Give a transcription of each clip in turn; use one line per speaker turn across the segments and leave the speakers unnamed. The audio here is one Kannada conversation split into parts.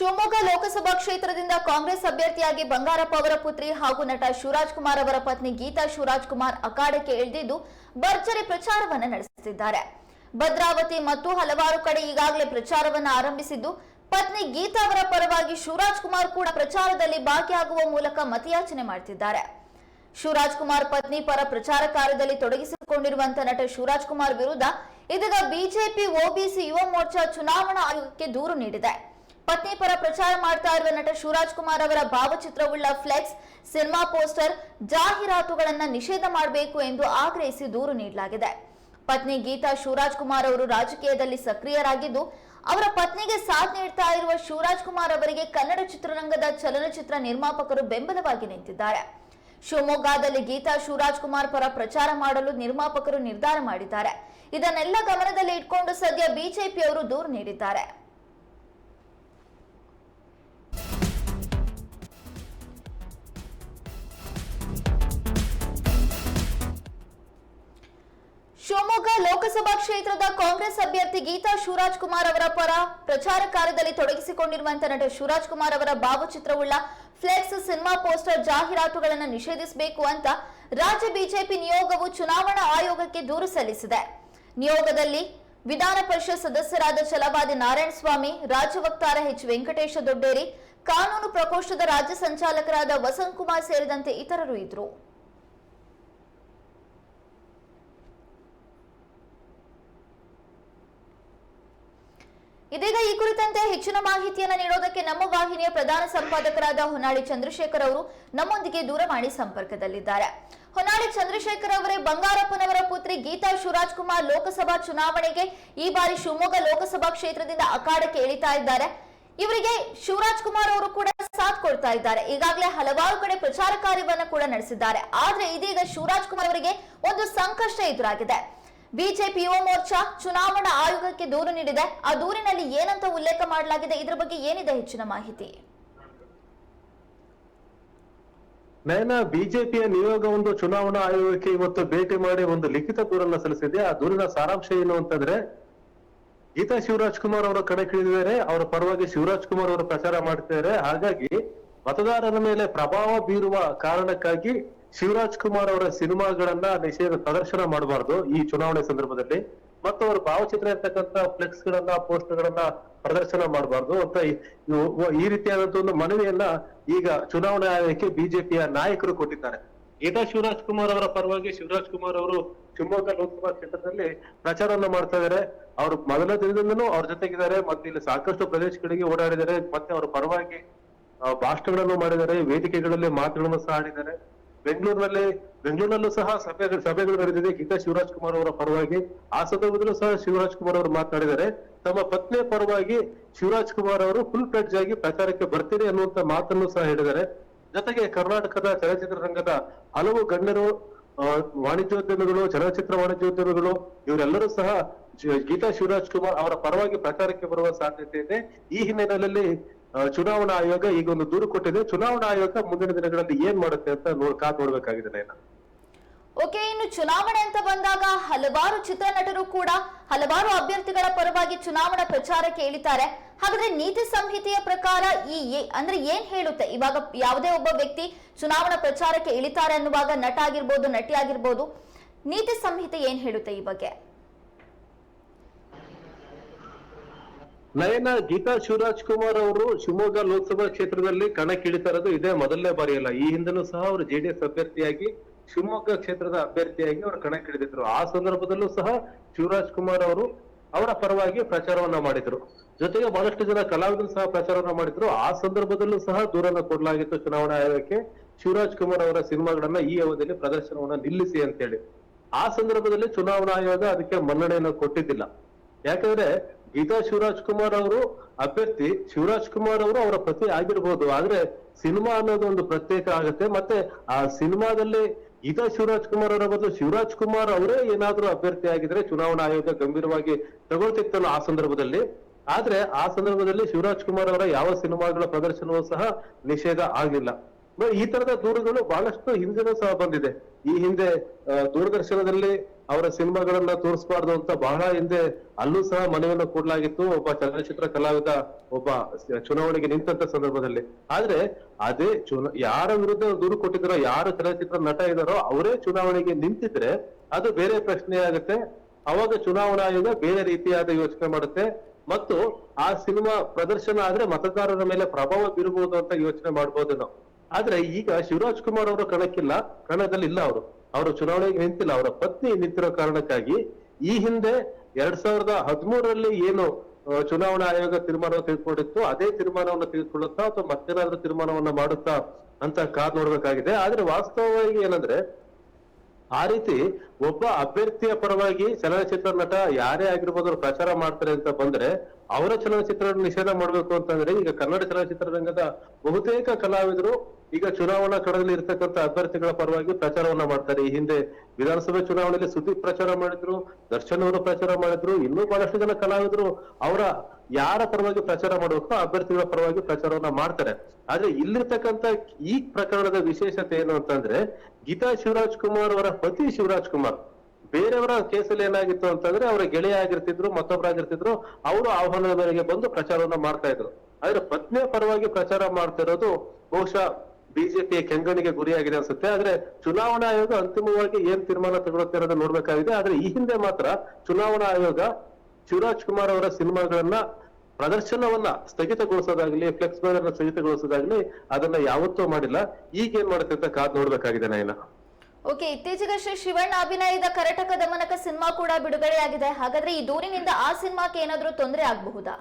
ಶಿವಮೊಗ್ಗ ಲೋಕಸಭಾ ಕ್ಷೇತ್ರದಿಂದ ಕಾಂಗ್ರೆಸ್ ಅಭ್ಯರ್ಥಿಯಾಗಿ ಬಂಗಾರಪ್ಪ ಅವರ ಪುತ್ರಿ ಹಾಗೂ ನಟ ಶಿವರಾಜ್ ಕುಮಾರ್ ಅವರ ಪತ್ನಿ ಗೀತಾ ಶಿವರಾಜ್ ಕುಮಾರ್ ಅಖಾಡಕ್ಕೆ ಇಳಿದಿದ್ದು ಭರ್ಜರಿ ಪ್ರಚಾರವನ್ನು ನಡೆಸುತ್ತಿದ್ದಾರೆ. ಭದ್ರಾವತಿ ಮತ್ತು ಹಲವಾರು ಕಡೆ ಈಗಾಗಲೇ ಪ್ರಚಾರವನ್ನ ಆರಂಭಿಸಿದ್ದು, ಪತ್ನಿ ಗೀತಾ ಅವರ ಪರವಾಗಿ ಶಿವರಾಜ್ ಕುಮಾರ್ ಕೂಡ ಪ್ರಚಾರದಲ್ಲಿ ಭಾಗಿಯಾಗುವ ಮೂಲಕ ಮತಯಾಚನೆ ಮಾಡುತ್ತಿದ್ದಾರೆ ಶಿವರಾಜ್ ಕುಮಾರ್ ಪತ್ನಿ ಪರ ಪ್ರಚಾರ ಕಾರ್ಯದಲ್ಲಿ ತೊಡಗಿಸಿಕೊಂಡಿರುವಂತಹ ನಟ ಶಿವರಾಜ್ ಕುಮಾರ್ ವಿರುದ್ಧ ಇದೀಗ ಬಿಜೆಪಿ ಒಬಿಸಿ ಯುವ ಮೋರ್ಚಾ ಚುನಾವಣಾ ಆಯೋಗಕ್ಕೆ ದೂರು ನೀಡಿದೆ. ಪತ್ನಿ ಪರ ಪ್ರಚಾರ ಮಾಡ್ತಾ ಇರುವ ನಟ ಶಿವರಾಜ್ ಕುಮಾರ್ ಅವರ ಭಾವಚಿತ್ರವುಳ್ಳ ಫ್ಲೆಕ್ಸ್ ಸಿನಿಮಾ ಪೋಸ್ಟರ್ ಜಾಹೀರಾತುಗಳನ್ನು ನಿಷೇಧ ಮಾಡಬೇಕು ಎಂದು ಆಗ್ರಹಿಸಿ ದೂರು ನೀಡಲಾಗಿದೆ. ಪತ್ನಿ ಗೀತಾ ಶಿವರಾಜ್ ಕುಮಾರ್ ಅವರು ರಾಜಕೀಯದಲ್ಲಿ ಸಕ್ರಿಯರಾಗಿದ್ದು, ಅವರ ಪತ್ನಿಗೆ ಸಾಥ್ ನೀಡ್ತಾ ಇರುವ ಶಿವರಾಜ್ ಕುಮಾರ್ ಅವರಿಗೆ ಕನ್ನಡ ಚಿತ್ರರಂಗದ ಚಲನಚಿತ್ರ ನಿರ್ಮಾಪಕರು ಬೆಂಬಲವಾಗಿ ನಿಂತಿದ್ದಾರೆ. ಶಿವಮೊಗ್ಗದಲ್ಲಿ ಗೀತಾ ಶಿವರಾಜ್ ಕುಮಾರ್ ಪರ ಪ್ರಚಾರ ಮಾಡಲು ನಿರ್ಮಾಪಕರು ನಿರ್ಧಾರ ಮಾಡಿದ್ದಾರೆ. ಇದನ್ನೆಲ್ಲ ಗಮನದಲ್ಲಿ ಇಟ್ಕೊಂಡು ಸದ್ಯ ಬಿಜೆಪಿಯವರು ದೂರು ನೀಡಿದ್ದಾರೆ. ಲೋಕಸಭಾ ಕ್ಷೇತ್ರದ ಕಾಂಗ್ರೆಸ್ ಅಭ್ಯರ್ಥಿ ಗೀತಾ ಶಿವರಾಜ್ ಕುಮಾರ್ ಅವರ ಪರ ಪ್ರಚಾರ ಕಾರ್ಯದಲ್ಲಿ ತೊಡಗಿಸಿಕೊಂಡಿರುವಂತಹ ನಟ ಶಿವರಾಜ್ ಕುಮಾರ್ ಅವರ ಭಾವಚಿತ್ರವುಳ್ಳ ಫ್ಲೆಕ್ಸ್ ಸಿನಿಮಾ ಪೋಸ್ಟರ್ ಜಾಹೀರಾತುಗಳನ್ನು ನಿಷೇಧಿಸಬೇಕು ಅಂತ ರಾಜ್ಯ ಬಿಜೆಪಿ ನಿಯೋಗವು ಚುನಾವಣಾ ಆಯೋಗಕ್ಕೆ ದೂರು ಸಲ್ಲಿಸಿದೆ. ನಿಯೋಗದಲ್ಲಿ ವಿಧಾನ ಪರಿಷತ್ ಸದಸ್ಯರಾದ ಛಲವಾದಿ ನಾರಾಯಣ ಸ್ವಾಮಿ ರಾಜ್ಯ ವಕ್ತಾರ ಎಚ್ ವೆಂಕಟೇಶ ದೊಡ್ಡೇರಿ, ಕಾನೂನು ಪ್ರಕೋಷ್ಠದ ರಾಜ್ಯ ಸಂಚಾಲಕರಾದ ವಸಂತ್ ಕುಮಾರ್ ಸೇರಿದಂತೆ ಇತರರು ಇದ್ರು ಇದೀಗ ಈ ಕುರಿತಂತೆ ಹೆಚ್ಚಿನ ಮಾಹಿತಿಯನ್ನು ನೀಡೋದಕ್ಕೆ ನಮ್ಮ ವಾಹಿನಿಯ ಪ್ರಧಾನ ಸಂಪಾದಕರಾದ ಹೊನ್ನಾಳಿ ಚಂದ್ರಶೇಖರ್ ಅವರು ನಮ್ಮೊಂದಿಗೆ ದೂರವಾಣಿ ಸಂಪರ್ಕದಲ್ಲಿದ್ದಾರೆ. ಹೊನ್ನಾಳಿ ಚಂದ್ರಶೇಖರ್ ಅವರೇ ಬಂಗಾರಪ್ಪನವರ ಪುತ್ರಿ ಗೀತಾ ಶಿವರಾಜ್ ಕುಮಾರ್ ಲೋಕಸಭಾ ಚುನಾವಣೆಗೆ ಈ ಬಾರಿ ಶಿವಮೊಗ್ಗ ಲೋಕಸಭಾ ಕ್ಷೇತ್ರದಿಂದ ಅಖಾಡಕ್ಕೆ ಇಳಿತಾ ಇದ್ದಾರೆ. ಇವರಿಗೆ ಶಿವರಾಜ್ ಕುಮಾರ್ ಅವರು ಕೂಡ ಸಾಥ್ ಕೊಡ್ತಾ ಇದ್ದಾರೆ. ಈಗಾಗಲೇ ಹಲವಾರು ಕಡೆ ಪ್ರಚಾರ ಕಾರ್ಯವನ್ನ ಕೂಡ ನಡೆಸಿದ್ದಾರೆ. ಆದ್ರೆ ಇದೀಗ ಶಿವರಾಜ್ ಕುಮಾರ್ ಅವರಿಗೆ ಒಂದು ಸಂಕಷ್ಟ ಎದುರಾಗಿದೆ. ಬಿಜೆಪಿ ಯುವ ಮೋರ್ಚಾ ಚುನಾವಣಾ ಆಯೋಗಕ್ಕೆ ದೂರು ನೀಡಿದೆ. ಆ ದೂರಿನಲ್ಲಿ ಏನಂತ ಉಲ್ಲೇಖ ಮಾಡಲಾಗಿದೆ? ಇದರ ಬಗ್ಗೆ ಏನಿದೆ ಹೆಚ್ಚಿನ ಮಾಹಿತಿ?
ನಯನ, ಬಿಜೆಪಿಯ ನಿಯೋಗ ಒಂದು ಚುನಾವಣಾ ಆಯೋಗಕ್ಕೆ ಇವತ್ತು ಭೇಟಿ ಮಾಡಿ ಒಂದು ಲಿಖಿತ ದೂರನ್ನ ಸಲ್ಲಿಸಿದೆ. ಆ ದೂರಿನ ಸಾರಾಂಶ ಏನು ಅಂತಂದ್ರೆ, ಗೀತಾ ಶಿವರಾಜ್ ಕುಮಾರ್ ಅವರ ಕಣಕ್ಕಿಳಿದಿದ್ದಾರೆ. ಅವರ ಪರವಾಗಿ ಶಿವರಾಜ್ ಕುಮಾರ್ ಅವರು ಪ್ರಚಾರ ಮಾಡ್ತಿದ್ದಾರೆ. ಹಾಗಾಗಿ ಮತದಾರರ ಮೇಲೆ ಪ್ರಭಾವ ಬೀರುವ ಕಾರಣಕ್ಕಾಗಿ ಶಿವರಾಜ್ ಕುಮಾರ್ ಅವರ ಸಿನಿಮಾಗಳನ್ನ ನಿಷೇಧ ಪ್ರದರ್ಶನ ಮಾಡಬಾರ್ದು ಈ ಚುನಾವಣೆ ಸಂದರ್ಭದಲ್ಲಿ. ಮತ್ತು ಅವರ ಭಾವಚಿತ್ರ ಇರ್ತಕ್ಕಂಥ ಫ್ಲೆಕ್ಸ್ ಗಳನ್ನ ಪೋಸ್ಟರ್ ಗಳನ್ನ ಪ್ರದರ್ಶನ ಮಾಡಬಾರ್ದು ಅಂತ ಈ- ರೀತಿಯಾದಂತ ಒಂದು ಮನವಿಯನ್ನ ಈಗ ಚುನಾವಣಾ ಆಯೋಗಕ್ಕೆ ಬಿಜೆಪಿಯ ನಾಯಕರು ಕೊಟ್ಟಿದ್ದಾರೆ. ಗೀತಾ ಶಿವರಾಜ್ ಕುಮಾರ್ ಅವರ ಪರವಾಗಿ ಶಿವರಾಜ್ ಕುಮಾರ್ ಅವರು ಶಿವಮೊಗ್ಗ ಲೋಕಸಭಾ ಕ್ಷೇತ್ರದಲ್ಲಿ ಪ್ರಚಾರವನ್ನ ಮಾಡ್ತಾ ಇದ್ದಾರೆ. ಅವರು ಮೊದಲ ದಿನದಿಂದನೂ ಅವ್ರ ಜೊತೆಗಿದ್ದಾರೆ. ಮತ್ತೆ ಇಲ್ಲಿ ಸಾಕಷ್ಟು ಪ್ರದೇಶಗಳಿಗೆ ಓಡಾಡಿದ್ದಾರೆ. ಮತ್ತೆ ಅವರ ಪರವಾಗಿ ಭಾಷಣಗಳನ್ನು ಮಾಡಿದ್ದಾರೆ ವೇದಿಕೆಗಳಲ್ಲಿ ಮಾತುಗಳನ್ನು ಸಹ ಆಡಿದ್ದಾರೆ. ಬೆಂಗಳೂರಿನಲ್ಲಿ, ಬೆಂಗಳೂರಿನಲ್ಲೂ ಸಹ ಸಭೆ, ಸಭೆಗಳು ನಡೆದಿದೆ. ಗೀತಾ ಶಿವರಾಜ್ ಕುಮಾರ್ ಅವರ ಪರವಾಗಿ, ಆ ಸಂದರ್ಭದಲ್ಲೂ ಸಹ ಶಿವರಾಜ್ ಕುಮಾರ್ ಅವರು ಮಾತನಾಡಿದ್ದಾರೆ. ತಮ್ಮ ಪತ್ನಿಯ ಪರವಾಗಿ ಶಿವರಾಜ್ ಕುಮಾರ್ ಅವರು ಫುಲ್ ಫ್ಲೆಡ್ಜ್ ಆಗಿ ಪ್ರಚಾರಕ್ಕೆ ಬರ್ತೀರಿ ಅನ್ನುವಂತ ಮಾತನ್ನು ಸಹ ಹೇಳಿದ್ದಾರೆ. ಜೊತೆಗೆ ಕರ್ನಾಟಕದ ಚಲನಚಿತ್ರ ರಂಗದ ಹಲವು ಗಣ್ಯರು ವಾಣಿಜ್ಯೋದ್ಯಮಿಗಳು, ಚಲನಚಿತ್ರ ವಾಣಿಜ್ಯೋದ್ಯಮಿಗಳು, ಇವರೆಲ್ಲರೂ ಸಹ ಗೀತಾ ಶಿವರಾಜ್ ಕುಮಾರ್ ಅವರ ಪರವಾಗಿ ಪ್ರಚಾರಕ್ಕೆ ಬರುವ ಸಾಧ್ಯತೆ ಇದೆ. ಈ ಹಿನ್ನೆಲೆಯಲ್ಲಿ ಚುನಾವಣಾ ಆಯೋಗ ಈಗ ಒಂದು ದೂರು ಕೊಟ್ಟಿದೆ. ಚುನಾವಣಾ ಆಯೋಗ ಮುಂದಿನ ದಿನಗಳಲ್ಲಿ ಏನ್ ಮಾಡುತ್ತೆ ಅಂತ ನೋಡ್ ಕಾದ್ ನೋಡ್ಬೇಕಾಗಿದೆ
ಓಕೆ, ಇನ್ನು ಚುನಾವಣೆ ಅಂತ ಬಂದಾಗ ಹಲವಾರು ಚಿತ್ರನಟರು ಕೂಡ ಹಲವಾರು ಅಭ್ಯರ್ಥಿಗಳ ಪರವಾಗಿ ಚುನಾವಣಾ ಪ್ರಚಾರಕ್ಕೆ ಇಳಿತಾರೆ. ಹಾಗಾದ್ರೆ ನೀತಿ ಸಂಹಿತೆಯ ಪ್ರಕಾರ ಈ ಅಂದ್ರೆ ಏನ್ ಹೇಳುತ್ತೆ? ಇವಾಗ ಯಾವುದೇ ಒಬ್ಬ ವ್ಯಕ್ತಿ ಚುನಾವಣಾ ಪ್ರಚಾರಕ್ಕೆ ಇಳಿತಾರೆ ಅನ್ನುವಾಗ ನಟ ಆಗಿರ್ಬೋದು, ನಟಿ ಆಗಿರ್ಬೋದು, ನೀತಿ ಸಂಹಿತೆ ಏನ್ ಹೇಳುತ್ತೆ ಈ ಬಗ್ಗೆ?
ನಯನ ಗೀತಾ ಶಿವರಾಜ್ ಕುಮಾರ್ ಅವರು ಶಿವಮೊಗ್ಗ ಲೋಕಸಭಾ ಕ್ಷೇತ್ರದಲ್ಲಿ ಕಣಕ್ಕಿಳಿತಾ ಇರೋದು ಇದೇ ಮೊದಲನೇ ಬಾರಿ ಅಲ್ಲ ಈ ಹಿಂದೆನೂ ಸಹ ಅವರು ಜೆಡಿಎಸ್ ಅಭ್ಯರ್ಥಿಯಾಗಿ, ಶಿವಮೊಗ್ಗ ಕ್ಷೇತ್ರದ ಅಭ್ಯರ್ಥಿಯಾಗಿ ಅವರು ಕಣಕ್ಕಿಳಿದಿದ್ರು. ಆ ಸಂದರ್ಭದಲ್ಲೂ ಸಹ ಶಿವರಾಜ್ ಕುಮಾರ್ ಅವರು ಅವರ ಪರವಾಗಿ ಪ್ರಚಾರವನ್ನ ಮಾಡಿದ್ರು. ಜೊತೆಗೆ ಬಹಳಷ್ಟು ಜನ ಕಲಾವಿದರು ಸಹ ಪ್ರಚಾರವನ್ನ ಮಾಡಿದ್ರು. ಆ ಸಂದರ್ಭದಲ್ಲೂ ಸಹ ದೂರನ್ನ ಕೊಡಲಾಗಿತ್ತು ಚುನಾವಣಾ ಆಯೋಗಕ್ಕೆ. ಶಿವರಾಜ್ ಕುಮಾರ್ ಅವರ ಸಿನಿಮಾಗಳನ್ನ ಈ ಅವಧಿಯಲ್ಲಿ ಪ್ರದರ್ಶನವನ್ನ ನಿಲ್ಲಿಸಿ ಅಂತೇಳಿ. ಆ ಸಂದರ್ಭದಲ್ಲಿ ಚುನಾವಣಾ ಆಯೋಗ ಅದಕ್ಕೆ ಮನ್ನಣೆಯನ್ನು ಕೊಟ್ಟಿದ್ದಿಲ್ಲ. ಯಾಕಂದ್ರೆ ಗೀತಾ ಶಿವರಾಜ್ ಕುಮಾರ್ ಅವರು ಅಭ್ಯರ್ಥಿ ಶಿವರಾಜ್ ಕುಮಾರ್ ಅವರು ಅವರ ಪತಿ ಆಗಿರ್ಬೋದು. ಆದ್ರೆ ಸಿನಿಮಾ ಅನ್ನೋದು ಒಂದು ಪ್ರತ್ಯೇಕ ಆಗುತ್ತೆ. ಮತ್ತೆ ಆ ಸಿನಿಮಾದಲ್ಲಿ ಗೀತಾ ಶಿವರಾಜ್ ಕುಮಾರ್ ಅವರ ಬದಲು ಶಿವರಾಜ್ ಕುಮಾರ್ ಅವರೇ ಏನಾದ್ರೂ ಅಭ್ಯರ್ಥಿ ಆಗಿದ್ರೆ ಚುನಾವಣಾ ಆಯೋಗ ಗಂಭೀರವಾಗಿ ತಗೊಳ್ತಿತ್ತಲ್ಲ ಆ ಸಂದರ್ಭದಲ್ಲಿ. ಆದ್ರೆ ಆ ಸಂದರ್ಭದಲ್ಲಿ ಶಿವರಾಜ್ ಕುಮಾರ್ ಅವರ ಯಾವ ಸಿನಿಮಾಗಳ ಪ್ರದರ್ಶನವೂ ಸಹ ನಿಷೇಧ ಆಗಿಲ್ಲ. ಮ- ಈ ತರದ ದೂರುಗಳು ಬಹಳಷ್ಟು ಹಿಂದೆನೂ ಸಹ ಬಂದಿದೆ. ಈ ಹಿಂದೆ ದೂರದರ್ಶನದಲ್ಲಿ ಅವರ ಸಿನಿಮಾಗಳನ್ನ ತೋರಿಸಬಾರ್ದು ಅಂತ ಬಹಳ ಹಿಂದೆ ಅಲ್ಲೂ ಸಹ ಮನವಿಯನ್ನು ಕೊಡ್ಲಾಗಿತ್ತು. ಒಬ್ಬ ಚಲನಚಿತ್ರ ಕಲಾವಿದ, ಒಬ್ಬ ಚುನಾವಣೆಗೆ ನಿಂತಂತ ಸಂದರ್ಭದಲ್ಲಿ. ಆದ್ರೆ ಅದೇ ಯಾರ ವಿರುದ್ಧ ದೂರು ಕೊಟ್ಟಿದ್ದಾರೋ, ಯಾರು ಚಲನಚಿತ್ರ ನಟ ಇದಾರೋ ಅವರೇ ಚುನಾವಣೆಗೆ ನಿಂತಿದ್ರೆ ಅದು ಬೇರೆ ಪ್ರಶ್ನೆ ಆಗುತ್ತೆ. ಅವಾಗ ಚುನಾವಣಾ ಆಯೋಗ ಬೇರೆ ರೀತಿಯಾದ ಯೋಚನೆ ಮಾಡುತ್ತೆ. ಮತ್ತು ಆ ಸಿನಿಮಾ ಪ್ರದರ್ಶನ ಆದ್ರೆ ಮತದಾರರ ಮೇಲೆ ಪ್ರಭಾವ ಬೀರಬಹುದು ಅಂತ ಯೋಚನೆ ಮಾಡಬಹುದು ನಾವು. ಆದ್ರೆ ಈಗ ಶಿವರಾಜ್ ಕುಮಾರ್ ಅವರ ಕಣಕ್ಕಿಲ್ಲ, ಕಣದಲ್ಲಿ ಇಲ್ಲ ಅವರು. ಅವರು ಚುನಾವಣೆಗೆ ನಿಂತಿಲ್ಲ, ಅವರ ಪತ್ನಿ ನಿಂತಿರೋ ಕಾರಣಕ್ಕಾಗಿ ಈ ಹಿಂದೆ ಎರಡ್ ಸಾವಿರದ ಹದಿಮೂರರಲ್ಲಿ ಏನು ಚುನಾವಣಾ ಆಯೋಗ ತೀರ್ಮಾನ ತೆಗೆದುಕೊಂಡಿತ್ತು, ಅದೇ ತೀರ್ಮಾನವನ್ನು ತೆಗೆದುಕೊಳ್ಳುತ್ತಾ ಅಥವಾ ಮತ್ತೇನಾದ್ರೂ ತೀರ್ಮಾನವನ್ನ ಮಾಡುತ್ತಾ ಅಂತ ಕಾದ್ ನೋಡ್ಬೇಕಾಗಿದೆ. ಆದ್ರೆ ವಾಸ್ತವವಾಗಿ ಏನಂದ್ರೆ, ಆ ರೀತಿ ಒಬ್ಬ ಅಭ್ಯರ್ಥಿಯ ಪರವಾಗಿ ಚಲನಚಿತ್ರ ನಟ ಯಾರೇ ಆಗಿರ್ಬೋದು ಪ್ರಚಾರ ಮಾಡ್ತಾರೆ ಅಂತ ಬಂದ್ರೆ ಅವರ ಚಲನಚಿತ್ರ ನಿಷೇಧ ಮಾಡ್ಬೇಕು ಅಂತಂದ್ರೆ ಈಗ ಕನ್ನಡ ಚಲನಚಿತ್ರ ರಂಗದ ಬಹುತೇಕ ಕಲಾವಿದರು ಈಗ ಚುನಾವಣಾ ಕಣದಲ್ಲಿ ಇರ್ತಕ್ಕಂಥ ಅಭ್ಯರ್ಥಿಗಳ ಪರವಾಗಿ ಪ್ರಚಾರವನ್ನ ಮಾಡ್ತಾರೆ. ಈ ಹಿಂದೆ ವಿಧಾನಸಭೆ ಚುನಾವಣೆಯಲ್ಲಿ ಸುದೀಪ್ ಪ್ರಚಾರ ಮಾಡಿದ್ರು ದರ್ಶನ್ ಅವರು ಪ್ರಚಾರ ಮಾಡಿದ್ರು, ಇನ್ನೂ ಬಹಳಷ್ಟು ಜನ ಕಲಾವಿದರು. ಅವರ ಯಾರ ಪರವಾಗಿ ಪ್ರಚಾರ ಮಾಡಬೇಕು ಅಭ್ಯರ್ಥಿಗಳ ಪರವಾಗಿ ಪ್ರಚಾರವನ್ನ ಮಾಡ್ತಾರೆ. ಆದ್ರೆ ಇಲ್ಲಿರ್ತಕ್ಕಂಥ ಈ ಪ್ರಕರಣದ ವಿಶೇಷತೆ ಏನು ಅಂತಂದ್ರೆ, ಗೀತಾ ಶಿವರಾಜ್ ಕುಮಾರ್ ಅವರ ಪತಿ ಶಿವರಾಜ್ ಕುಮಾರ್, ಬೇರೆಯವರ ಕೇಸಲ್ಲಿ ಏನಾಗಿತ್ತು ಅಂತಂದ್ರೆ ಅವರ ಗೆಳೆಯ ಆಗಿರ್ತಿದ್ರು ಮತ್ತೊಬ್ಬರಾಗಿರ್ತಿದ್ರು ಅವರು ಆಹ್ವಾನದ ಮೇರೆಗೆ ಬಂದು ಪ್ರಚಾರವನ್ನ ಮಾಡ್ತಾ ಇದ್ರು. ಆದ್ರೆ ಪತ್ನಿಯ ಪರವಾಗಿ ಪ್ರಚಾರ ಮಾಡ್ತಿರೋದು ಬಹುಶಃ ಬಿಜೆಪಿಯ ಕೆಂಗಣಿಗೆ ಗುರಿಯಾಗಿದೆ ಅನ್ಸುತ್ತೆ, ಆದ್ರೆ ಚುನಾವಣಾ ಆಯೋಗ ಅಂತಿಮವಾಗಿ ಏನ್ ತೀರ್ಮಾನ ತಗೊಳುತ್ತೆ ಅನ್ನೋದನ್ನ ನೋಡ್ಬೇಕಾಗಿದೆ. ಆದ್ರೆ ಈ ಹಿಂದೆ ಮಾತ್ರ ಚುನಾವಣಾ ಆಯೋಗ ಶಿವರಾಜ್ ಕುಮಾರ್ ಅವರ ಸಿನಿಮಾಗಳನ್ನ ಪ್ರದರ್ಶನವನ್ನ ಸ್ಥಗಿತಗೊಳಿಸೋದಾಗ್ಲಿ ಫ್ಲೆಕ್ಸ್ ಬ್ಯಾನರ್ ಸ್ಥಗಿತಗೊಳಿಸೋದಾಗ್ಲಿ ಅದನ್ನ ಯಾವತ್ತೂ ಮಾಡಿಲ್ಲ. ಈಗ ಏನ್ ಮಾಡುತ್ತೆ ಅಂತ ಕಾದ್ ನೋಡ್ಬೇಕಾಗಿದೆ ನಾಯಿನ
ಓಕೆ, ಇತ್ತೀಚೆಗಷ್ಟೇ ಶಿವಣ್ಣ ಅಭಿನಯದ ಕರಟಕ ದಮನಕ ಸಿನಿಮಾ ಕೂಡ ಬಿಡುಗಡೆಯಾಗಿದೆ. ಹಾಗಾದ್ರೆ ಈ ದೂರಿನಿಂದ ಆ ಸಿನಿಮಾಕ್ಕೆ ಏನಾದ್ರೂ ತೊಂದರೆ ಆಗಬಹುದಾ?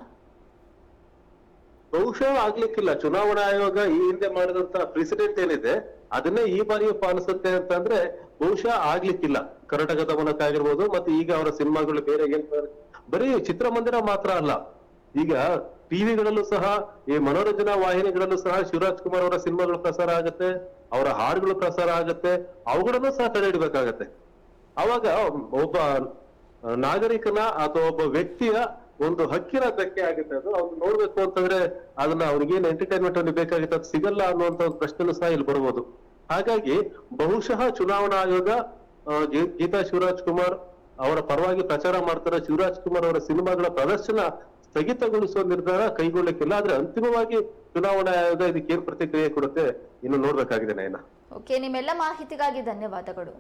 ಬಹುಶಃ ಆಗ್ಲಿಕ್ಕಿಲ್ಲ. ಚುನಾವಣಾ ಆಯೋಗ ಈ ಹಿಂದೆ ಮಾಡಿದಂತ ಪ್ರೆಸಿಡೆಂಟ್ ಏನಿದೆ, ಅದನ್ನೇ ಈ ಬಾರಿಯೂ ಪಾಲಿಸುತ್ತೆ ಅಂತಂದ್ರೆ ಬಹುಶಃ ಆಗ್ಲಿಕ್ಕಿಲ್ಲ. ಕರ್ನಾಟಕದ ಮೂಲಕ ಆಗಿರ್ಬೋದು, ಮತ್ತೆ ಈಗ ಅವರ ಸಿನಿಮಾಗಳು ಬೇರೆ ಬರೀ ಚಿತ್ರಮಂದಿರ ಮಾತ್ರ ಅಲ್ಲ. ಈಗ ಟಿವಿಗಳಲ್ಲೂ ಸಹ, ಈ ಮನೋರಂಜನಾ ವಾಹಿನಿಗಳಲ್ಲೂ ಸಹ ಶಿವರಾಜ್ ಕುಮಾರ್ ಅವರ ಸಿನಿಮಾಗಳು ಪ್ರಸಾರ ಆಗುತ್ತೆ, ಅವರ ಹಾಡುಗಳು ಪ್ರಸಾರ ಆಗುತ್ತೆ, ಅವುಗಳನ್ನು ಸಹ ತಡೆ ಹಿಡಿಬೇಕಾಗತ್ತೆ. ಅವಾಗ ಒಬ್ಬ ನಾಗರಿಕನ ಅಥವಾ ಒಬ್ಬ ವ್ಯಕ್ತಿಯ ಒಂದು ಹಕ್ಕಿನ ಧಕ್ಕೆ ಆಗುತ್ತೆ ಅದು. ಅವ್ನು ನೋಡ್ಬೇಕು ಅಂತಂದ್ರೆ ಅದನ್ನ ಅವ್ನಿಗೇನ್ ಎಂಟರ್ಟೈನ್ಮೆಂಟ್ ಅಲ್ಲಿ ಬೇಕಾಗಿತ್ತು ಅದು ಸಿಗಲ್ಲ ಅನ್ನುವಂತ ಒಂದು ಪ್ರಶ್ನೆನೂ ಸಹ ಇಲ್ಲಿ ಬರ್ಬೋದು. ಹಾಗಾಗಿ ಬಹುಶಃ ಚುನಾವಣಾ ಆಯೋಗ ಗೀತಾ ಶಿವರಾಜ್ ಕುಮಾರ್ ಅವರ ಪರವಾಗಿ ಪ್ರಚಾರ ಮಾಡ್ತಾರೆ. ಶಿವರಾಜ್ ಕುಮಾರ್ ಅವರ ಸಿನಿಮಾಗಳ ಪ್ರದರ್ಶನ ಸ್ಥಗಿತಗೊಳಿಸುವ ನಿರ್ಧಾರ ಕೈಗೊಳ್ಳಕ್ಕಿಲ್ಲ. ಆದ್ರೆ ಅಂತಿಮವಾಗಿ ಚುನಾವಣಾ ಆಯೋಗ ಇದಕ್ಕೆ ಏನ್ ಪ್ರತಿಕ್ರಿಯೆ ಕೊಡುತ್ತೆ, ಇನ್ನು ನೋಡ್ಬೇಕಾಗಿದೆ ನಯನ.
ಓಕೆ ನಿಮ್ಮೆಲ್ಲ ಮಾಹಿತಿಗಾಗಿ ಧನ್ಯವಾದಗಳು.